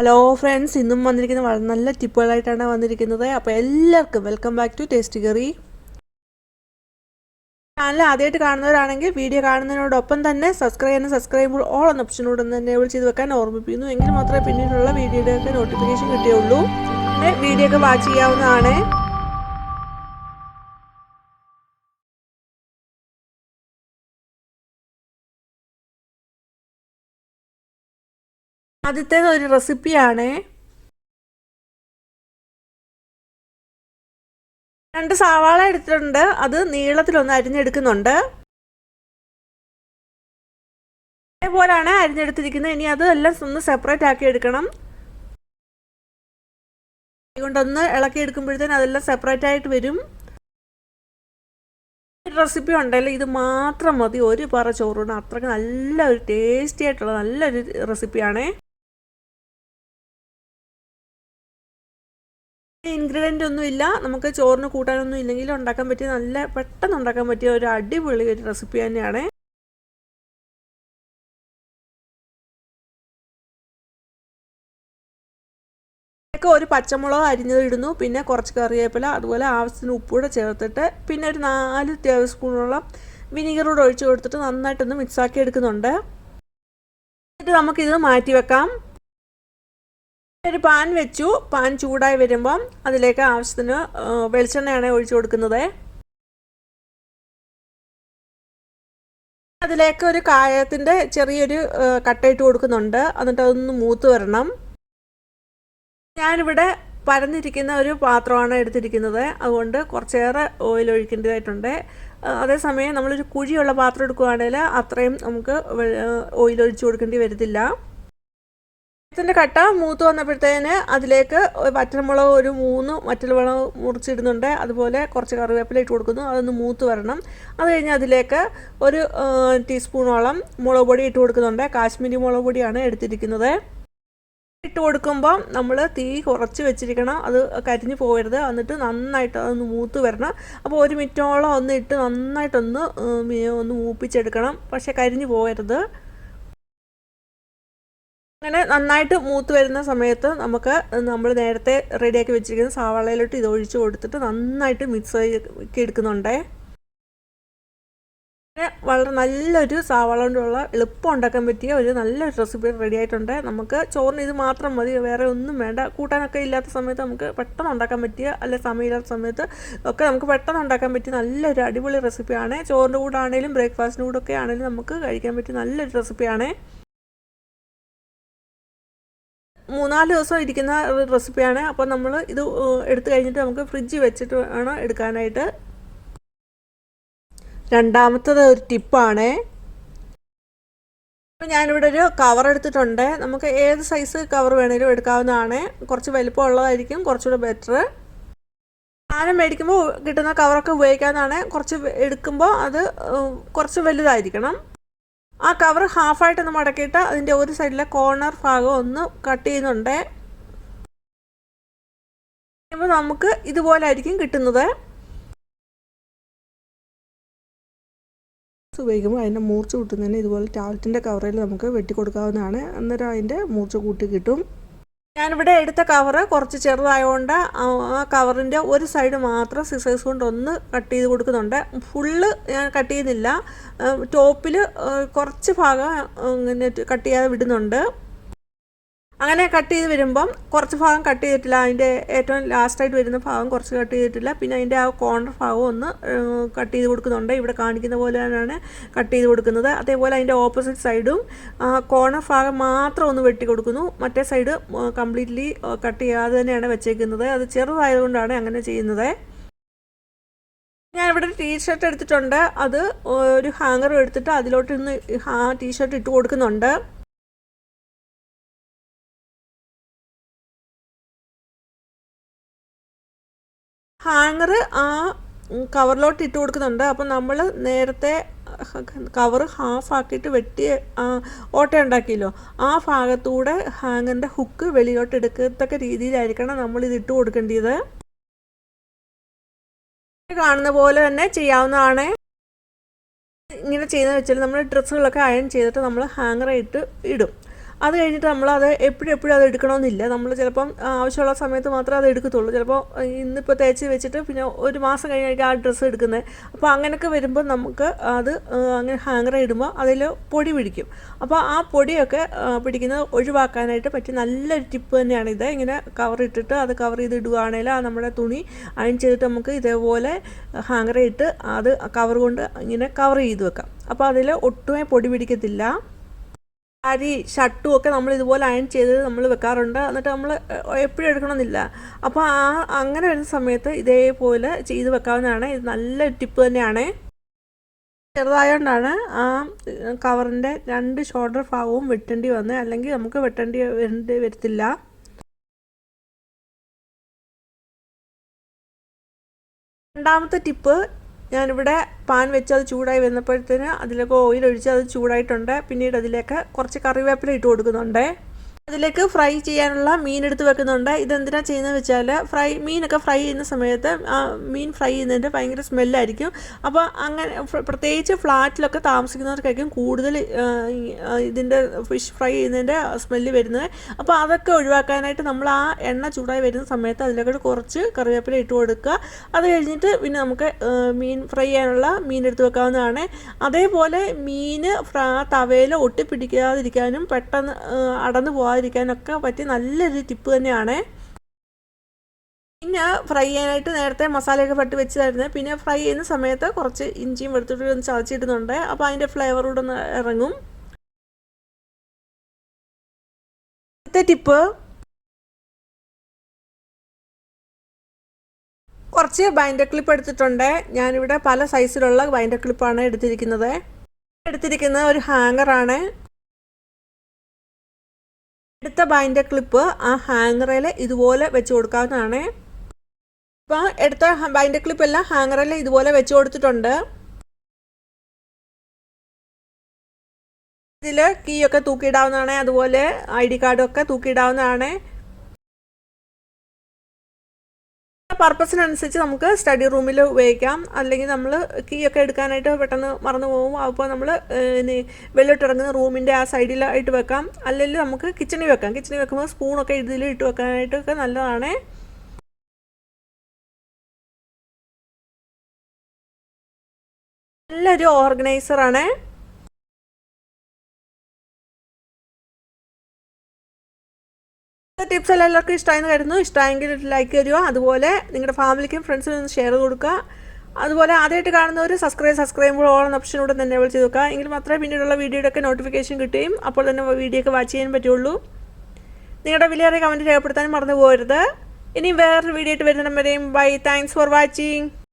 Hello friends ഇന്നും വന്നിരിക്കുന്നത് വളരെ നല്ല ടിപ്പുകളായിട്ടാണ് വന്നിരിക്കുന്നത്. അപ്പോൾ എല്ലാവർക്കും welcome back to taste curry channel ആദ്യമായിട്ട് കാണുന്നവരാണെങ്കിൽ വീഡിയോ കാണുന്നതിനോടൊപ്പം തന്നെ സബ്സ്ക്രൈബ് ചെയ്യുന്ന സബ്സ്ക്രൈബ് ഓൾ എന്ന ഓപ്ഷനോട് തന്നെ എനേബിൾ ചെയ്ത് വെക്കാൻ ഓർമ്മിപ്പിക്കുന്നു. എങ്കിൽ മാത്രമേ പിന്നീടുള്ള വീഡിയോയുടെയൊക്കെ നോട്ടിഫിക്കേഷൻ കിട്ടിയുള്ളൂ. വീഡിയോ ഒക്കെ വാച്ച് ചെയ്യാവുന്നതാണ്. ആദ്യത്തേത് ഒരു റെസിപ്പിയാണ്. രണ്ട് സവാള എടുത്തിട്ടുണ്ട്. അത് നീളത്തിലൊന്ന് അരിഞ്ഞെടുക്കുന്നുണ്ട്. അതേപോലെയാണ് അരിഞ്ഞെടുത്തിരിക്കുന്നത്. ഇനി അത് എല്ലാം ഒന്ന് സെപ്പറേറ്റ് ആക്കി എടുക്കണം. കൊണ്ടൊന്ന് ഇളക്കി എടുക്കുമ്പോഴത്തേന് അതെല്ലാം സെപ്പറേറ്റ് ആയിട്ട് വരും. റെസിപ്പി ഉണ്ടല്ലോ. ഇത് മാത്രം മതി. ഒരു പറ ചോറുണ്ട് അത്രയ്ക്ക് നല്ല ഒരു ടേസ്റ്റി ആയിട്ടുള്ള നല്ലൊരു റെസിപ്പിയാണേ ഇൻഗ്രീഡിയന്റ് ഒന്നും ഇല്ല. നമുക്ക് ചോറിന് കൂട്ടാനൊന്നും ഇല്ലെങ്കിൽ ഉണ്ടാക്കാൻ പറ്റിയ നല്ല പെട്ടെന്ന് ഉണ്ടാക്കാൻ പറ്റിയ ഒരു അടിപൊളി ഒരു റെസിപ്പി തന്നെയാണ്. ഒരു പച്ചമുളക് അരിഞ്ഞത് ഇടുന്നു. പിന്നെ കുറച്ച് കറിവേപ്പില അതുപോലെ ആവശ്യത്തിന് ഉപ്പൂടെ ചേർത്തിട്ട് പിന്നെ ഒരു നാല് ടേബിൾ സ്പൂണോളം വിനീഗർ കൂടെ ഒഴിച്ച് കൊടുത്തിട്ട് നന്നായിട്ടൊന്ന് മിക്സാക്കി എടുക്കുന്നുണ്ട്. എന്നിട്ട് നമുക്കിത് മാറ്റി വെക്കാം. ഒരു പാൻ വെച്ചു. പാൻ ചൂടായി വരുമ്പം അതിലേക്ക് ആവശ്യത്തിന് വെളിച്ചെണ്ണയാണ് ഒഴിച്ചു കൊടുക്കുന്നത്. അതിലേക്ക് ഒരു കായത്തിന്റെ ചെറിയൊരു കട്ടയിട്ട് കൊടുക്കുന്നുണ്ട്. എന്നിട്ട് അതൊന്ന് മൂത്ത് വരണം. ഞാനിവിടെ പരന്നിരിക്കുന്ന ഒരു പാത്രമാണ് എടുത്തിരിക്കുന്നത്. അതുകൊണ്ട് കുറച്ചേറെ ഓയിൽ ഒഴിക്കേണ്ടതായിട്ടുണ്ട്. അതേസമയം നമ്മളൊരു കുഴിയുള്ള പാത്രം എടുക്കുകയാണെങ്കിൽ അത്രയും നമുക്ക് ഓയിൽ ഒഴിച്ചു കൊടുക്കേണ്ടി വരത്തില്ല. ഇതിന്റെ കട്ട മൂത്ത് വന്നപ്പോഴത്തേന് അതിലേക്ക് വറ്റൽമുളക് ഒരു മൂന്ന് വറ്റൽമുളക് മുറിച്ചിടുന്നുണ്ട്. അതുപോലെ കുറച്ച് കറിവേപ്പില ഇട്ട് കൊടുക്കുന്നു. അതൊന്ന് മൂത്ത് വരണം. അത് കഴിഞ്ഞ് അതിലേക്ക് ഒരു ടീസ്പൂണോളം മുളക് പൊടി ഇട്ട് കൊടുക്കുന്നുണ്ട്. കാശ്മീരി മുളക് പൊടിയാണ് എടുത്തിരിക്കുന്നത്. ഇട്ട് കൊടുക്കുമ്പോൾ നമ്മൾ തീ കുറച്ച് വെച്ചിരിക്കണം. അത് കരിഞ്ഞു പോകരുത്. എന്നിട്ട് നന്നായിട്ട് അതൊന്ന് മൂത്ത് വരണം. അപ്പോൾ ഒരു മിനിറ്റോളം ഒന്ന് ഇട്ട് നന്നായിട്ടൊന്ന് ഒന്ന് മൂപ്പിച്ചെടുക്കണം. പക്ഷേ കരിഞ്ഞു പോകരുത്. അങ്ങനെ നന്നായിട്ട് മൂത്ത് വരുന്ന സമയത്ത് നമുക്ക് നമ്മൾ നേരത്തെ റെഡിയാക്കി വെച്ചിരിക്കുന്ന സവാളയിലോട്ട് ഇത് ഒഴിച്ചു കൊടുത്തിട്ട് നന്നായിട്ട് മിക്സ് ആക്കി എടുക്കുന്നുണ്ടേ. വളരെ നല്ലൊരു സവാള കൊണ്ടുള്ള എളുപ്പം ഉണ്ടാക്കാൻ പറ്റിയ ഒരു നല്ലൊരു റെസിപ്പി റെഡി ആയിട്ടുണ്ട്. നമുക്ക് ചോറിന് ഇത് മാത്രം മതി വേറെ ഒന്നും വേണ്ട. കൂട്ടാനൊക്കെ ഇല്ലാത്ത സമയത്ത് നമുക്ക് പെട്ടെന്ന് ഉണ്ടാക്കാൻ പറ്റിയ അല്ലെ സമയമില്ലാത്ത സമയത്ത് ഒക്കെ നമുക്ക് പെട്ടെന്ന് ഉണ്ടാക്കാൻ പറ്റിയ നല്ലൊരു അടിപൊളി റെസിപ്പിയാണ് ചോറിന്റെ കൂടെ ആണെങ്കിലും ബ്രേക്ക്ഫാസ്റ്റിന്റെ കൂടെ ഒക്കെ ആണെങ്കിലും നമുക്ക് കഴിക്കാൻ പറ്റിയ നല്ലൊരു റെസിപ്പിയാണ് മൂന്നാൽ ദിവസം ഇരിക്കുന്ന റെസിപ്പിയാണ്. അപ്പോൾ നമ്മൾ ഇത് എടുത്തു കഴിഞ്ഞിട്ട് നമുക്ക് ഫ്രിഡ്ജ് വെച്ചിട്ട് വേണം എടുക്കാനായിട്ട്. രണ്ടാമത്തത് ഒരു ടിപ്പാണ്. ഞാനിവിടെ ഒരു കവർ എടുത്തിട്ടുണ്ട്. നമുക്ക് ഏത് സൈസ് കവർ വേണേലും എടുക്കാവുന്നതാണ്. കുറച്ച് വലിപ്പം ഉള്ളതായിരിക്കും കുറച്ചുകൂടെ ബെറ്റർ സാധനം മേടിക്കുമ്പോൾ കിട്ടുന്ന കവറൊക്കെ ഉപയോഗിക്കാവുന്നതാണ്. കുറച്ച് എടുക്കുമ്പോൾ അത് കുറച്ച് വലുതായിരിക്കണം. ആ കവർ ഹാഫായിട്ട് ഒന്ന് മടക്കിയിട്ട് അതിന്റെ ഒരു സൈഡിലെ കോർണർ ഭാഗം ഒന്ന് കട്ട് ചെയ്യുന്നുണ്ട്. അപ്പോൾ നമുക്ക് ഇതുപോലെ ആയിരിക്കും കിട്ടുന്നത്. ഉപയോഗിക്കുമ്പോൾ അതിന്റെ മൂർച്ച കൂട്ടുന്നതിന് ഇതുപോലെ ടാൽറ്റിന്റെ കവറിൽ നമുക്ക് വെട്ടി കൊടുക്കാവുന്നതാണ് അന്നേരം അതിന്റെ മൂർച്ച കൂട്ടി കിട്ടും. ഞാനിവിടെ എടുത്ത കവറ് കുറച്ച് ചെറുതായതുകൊണ്ട് ആ കവറിന്റെ ഒരു സൈഡ് മാത്രം സിസേഴ്സ് കൊണ്ട് ഒന്ന് കട്ട് ചെയ്ത് കൊടുക്കുന്നുണ്ട്. ഫുള്ള് ഞാൻ കട്ട് ചെയ്യുന്നില്ല. ടോപ്പിൽ കുറച്ച് ഭാഗം ഇങ്ങനെ കട്ട് ചെയ്യാതെ വിടുന്നുണ്ട്. അങ്ങനെ കട്ട് ചെയ്ത് വരുമ്പം കുറച്ച് ഭാഗം കട്ട് ചെയ്തിട്ടില്ല. അതിന്റെ ഏറ്റവും ലാസ്റ്റായിട്ട് വരുന്ന ഭാഗം കുറച്ച് കട്ട് ചെയ്തിട്ടില്ല. പിന്നെ അതിന്റെ ആ കോർണർ ഭാഗം ഒന്ന് കട്ട് ചെയ്ത് കൊടുക്കുന്നുണ്ട്. ഇവിടെ കാണിക്കുന്ന പോലെ തന്നെയാണ് കട്ട് ചെയ്ത് കൊടുക്കുന്നത്. അതേപോലെ അതിന്റെ ഓപ്പോസിറ്റ് സൈഡും കോർണർ ഭാഗം മാത്രം ഒന്ന് വെട്ടി കൊടുക്കുന്നു. മറ്റേ സൈഡ് കംപ്ലീറ്റ്ലി കട്ട് ചെയ്യാതെ തന്നെയാണ് വെച്ചേക്കുന്നത്. അത് ചെറുതായതുകൊണ്ടാണ് അങ്ങനെ ചെയ്യുന്നത്. ഞാൻ ഇവിടെ ഒരു ടീഷർട്ട് എടുത്തിട്ടുണ്ട്. അത് ഒരു ഹാങ്ങർ എടുത്തിട്ട് അതിലോട്ട് ഇന്ന് ആ ടീഷർട്ട് ഇട്ട് കൊടുക്കുന്നുണ്ട്. ഹാങ്ങർ ആ കവറിലോട്ട് ഇട്ട് കൊടുക്കുന്നുണ്ട്. അപ്പം നമ്മൾ നേരത്തെ കവർ ഹാഫ് ആക്കിയിട്ട് വെട്ടി ഓട്ട ഉണ്ടാക്കിയല്ലോ. ആ ഭാഗത്തൂടെ ഹാങ്ങറിന്റെ ഹുക്ക് വെളിയിലോട്ട് എടുക്കത്തക്ക രീതിയിലായിരിക്കണം നമ്മൾ ഇത് ഇട്ട് കൊടുക്കേണ്ടത്. കാണുന്ന പോലെ തന്നെ ചെയ്യാവുന്നതാണ്. ഇങ്ങനെ ചെയ്യുന്നത് വെച്ചാൽ നമ്മൾ ഡ്രസ്സുകളൊക്കെ അയൺ ചെയ്തിട്ട് നമ്മൾ ഹാങ്ങർ ഇട്ട് ഇടും. അത് കഴിഞ്ഞിട്ട് നമ്മളത് എപ്പോഴും എപ്പോഴും അത് എടുക്കണമെന്നില്ല. നമ്മൾ ചിലപ്പം ആവശ്യമുള്ള സമയത്ത് മാത്രമേ അത് എടുക്കത്തുള്ളൂ. ചിലപ്പോൾ ഇന്നിപ്പോൾ തേച്ച് വെച്ചിട്ട് പിന്നെ ഒരു മാസം കഴിഞ്ഞായിരിക്കും ആ ഡ്രസ്സ് എടുക്കുന്നത്. അപ്പോൾ അങ്ങനെയൊക്കെ വരുമ്പോൾ നമുക്ക് അത് അങ്ങനെ ഹാങ്ങർ ഇടുമ്പോൾ അതിൽ പൊടി പിടിക്കും. അപ്പോൾ ആ പൊടിയൊക്കെ പിടിക്കുന്നത് ഒഴിവാക്കാനായിട്ട് പറ്റിയ നല്ലൊരു ടിപ്പ് തന്നെയാണ് ഇത്. ഇങ്ങനെ കവർ ഇട്ടിട്ട് അത് കവർ ചെയ്ത് ഇടുകയാണെങ്കിൽ ആ നമ്മുടെ തുണി അയൺ ചെയ്തിട്ട് നമുക്ക് ഇതേപോലെ ഹാങ്ങർ ഇട്ട് അത് കവർ കൊണ്ട് ഇങ്ങനെ കവർ ചെയ്ത് വെക്കാം. അപ്പോൾ അതിൽ ഒട്ടുമേ പൊടി പിടിക്കത്തില്ല. അരി ഷർട്ടും ഒക്കെ നമ്മൾ ഇതുപോലെ അയൺ ചെയ്ത് നമ്മൾ വെക്കാറുണ്ട്. എന്നിട്ട് നമ്മൾ എപ്പോഴും എടുക്കണമെന്നില്ല. അപ്പോൾ ആ അങ്ങനെ വരുന്ന സമയത്ത് ഇതേപോലെ ചെയ്ത് വെക്കാവുന്നതാണ്. ഇത് നല്ല ടിപ്പ് തന്നെയാണ്. ചെറുതായതുകൊണ്ടാണ് ആ കവറിന്റെ രണ്ട് ഷോൾഡർ ഭാഗവും വെട്ടേണ്ടി വന്നത് അല്ലെങ്കിൽ നമുക്ക് വെട്ടേണ്ടി വരേണ്ടി വരത്തില്ല. രണ്ടാമത്തെ ടിപ്പ് ഞാനിവിടെ പാൻ വെച്ച് അത് ചൂടായി വന്നപ്പോഴത്തേന് അതിലേക്ക് ഓയിൽ ഒഴിച്ച് അത് ചൂടായിട്ടുണ്ട്. പിന്നീട് അതിലേക്ക് കുറച്ച് കറിവേപ്പില ഇട്ട് കൊടുക്കുന്നുണ്ട്. അതിലേക്ക് ഫ്രൈ ചെയ്യാനുള്ള മീൻ എടുത്ത് വെക്കുന്നുണ്ട്. ഇതെന്തിനാ ചെയ്യുന്നത് വെച്ചാൽ ഫ്രൈ മീനൊക്കെ ഫ്രൈ ചെയ്യുന്ന സമയത്ത് മീൻ ഫ്രൈ ചെയ്യുന്നതിന്റെ ഭയങ്കര സ്മെല്ലായിരിക്കും. അപ്പോൾ അങ്ങനെ പ്രത്യേകിച്ച് ഫ്ലാറ്റിലൊക്കെ താമസിക്കുന്നവർക്കായിരിക്കും കൂടുതൽ ഇതിന്റെ ഫിഷ് ഫ്രൈ ചെയ്യുന്നതിന്റെ സ്മെല്ല് വരുന്നത്. അപ്പോൾ അതൊക്കെ ഒഴിവാക്കാനായിട്ട് നമ്മൾ ആ എണ്ണ ചൂടായി വരുന്ന സമയത്ത് അതിലേക്ക് കുറച്ച് കറിവേപ്പില ഇട്ട് കൊടുക്കുക. അത് കഴിഞ്ഞിട്ട് പിന്നെ നമുക്ക് മീൻ ഫ്രൈ ചെയ്യാനുള്ള മീൻ എടുത്ത് വെക്കാവുന്നതാണ്. അതേപോലെ മീൻ തവയിൽ ഒട്ടിപ്പിടിക്കാതിരിക്കാനും പെട്ടെന്ന് അടന്നു പോകാൻ പോകാതിരിക്കാനൊക്കെ പറ്റിയ നല്ലൊരു ടിപ്പ് തന്നെയാണ്. പിന്നെ ഫ്രൈ ചെയ്യാനായിട്ട് നേരത്തെ മസാലയൊക്കെ പട്ടി വെച്ചതായിരുന്നു. പിന്നെ ഫ്രൈ ചെയ്യുന്ന സമയത്ത് കുറച്ച് ഇഞ്ചിയും വെളുത്തുള്ളി ഒന്ന് ചതച്ചിടുന്നുണ്ട്. അപ്പോൾ അതിന്റെ ഫ്ലേവർ കൂടെ ഒന്ന് ഇറങ്ങും. അടുത്ത ടിപ്പ് കുറച്ച് ബൈൻഡർ ക്ലിപ്പ് എടുത്തിട്ടുണ്ട്. ഞാനിവിടെ പല സൈസിലുള്ള ബൈൻഡർ ക്ലിപ്പാണ് എടുത്തിരിക്കുന്നത്. എടുത്തിരിക്കുന്നത് ഒരു ഹാങ്ങറാണ് എടുത്ത ബാന്റെ ക്ലിപ്പ് ആ ഹാങ്ങറിൽ ഇതുപോലെ വെച്ച് കൊടുക്കാവുന്നതാണ്. ഇപ്പോൾ എടുത്ത ബാന്റെ ക്ലിപ്പ് എല്ലാം ഹാങ്ങറിൽ ഇതുപോലെ വെച്ച് കൊടുത്തിട്ടുണ്ട്. ഇതിൽ കീ ഒക്കെ തൂക്കിയിടാവുന്നതാണ് അതുപോലെ ഐ ഡി കാർഡൊക്കെ തൂക്കിയിടാവുന്നതാണ്. പർപ്പസിനനുസരിച്ച് നമുക്ക് സ്റ്റഡി റൂമിൽ ഉപയോഗിക്കാം. അല്ലെങ്കിൽ നമ്മൾ കീ ഒക്കെ എടുക്കാനായിട്ട് പെട്ടെന്ന് മറന്നു പോകും. അപ്പോൾ നമ്മൾ വെള്ളിട്ടിറങ്ങുന്ന റൂമിന്റെ ആ സൈഡിലായിട്ട് വെക്കാം. അല്ലെങ്കിൽ നമുക്ക് കിച്ചണിൽ വെക്കാം. കിച്ചണിൽ വെക്കുമ്പോൾ സ്പൂണൊക്കെ ഇതിൽ ഇട്ട് വെക്കാനായിട്ടൊക്കെ നല്ലതാണ്. നല്ലൊരു ഓർഗനൈസറാണ്. ടിപ്സ് എല്ലാം എല്ലാവർക്കും ഇഷ്ടമായെന്ന് കരുതുന്നു. ഇഷ്ടമായെങ്കിൽ ലൈക്ക് തരിക. അതുപോലെ നിങ്ങളുടെ ഫാമിലിക്കും ഫ്രണ്ട്സിനും ഒന്ന് ഷെയർ കൊടുക്കുക. അതുപോലെ ആദ്യമായിട്ട് കാണുന്നവർ സബ്സ്ക്രൈബ് സബ്സ്ക്രൈബ് ഓൺ ഓപ്ഷനോട് തന്നെ വിളിച്ച് ചെയ്ത് എങ്കിൽ മാത്രമേ പിന്നീടുള്ള വീഡിയോയുടെ ഒക്കെ നോട്ടിഫിക്കേഷൻ കിട്ടുകയും അപ്പോൾ തന്നെ വീഡിയോ ഒക്കെ വാച്ച് ചെയ്യാൻ പറ്റുള്ളൂ നിങ്ങളുടെ വിലയേറെ കമന്റ് രേഖപ്പെടുത്താനും മറന്നു പോകരുത്. ഇനി വേറൊരു വീഡിയോ ആയിട്ട് വരുന്നിടം ബൈ താങ്ക്സ് ഫോർ വാച്ചിങ്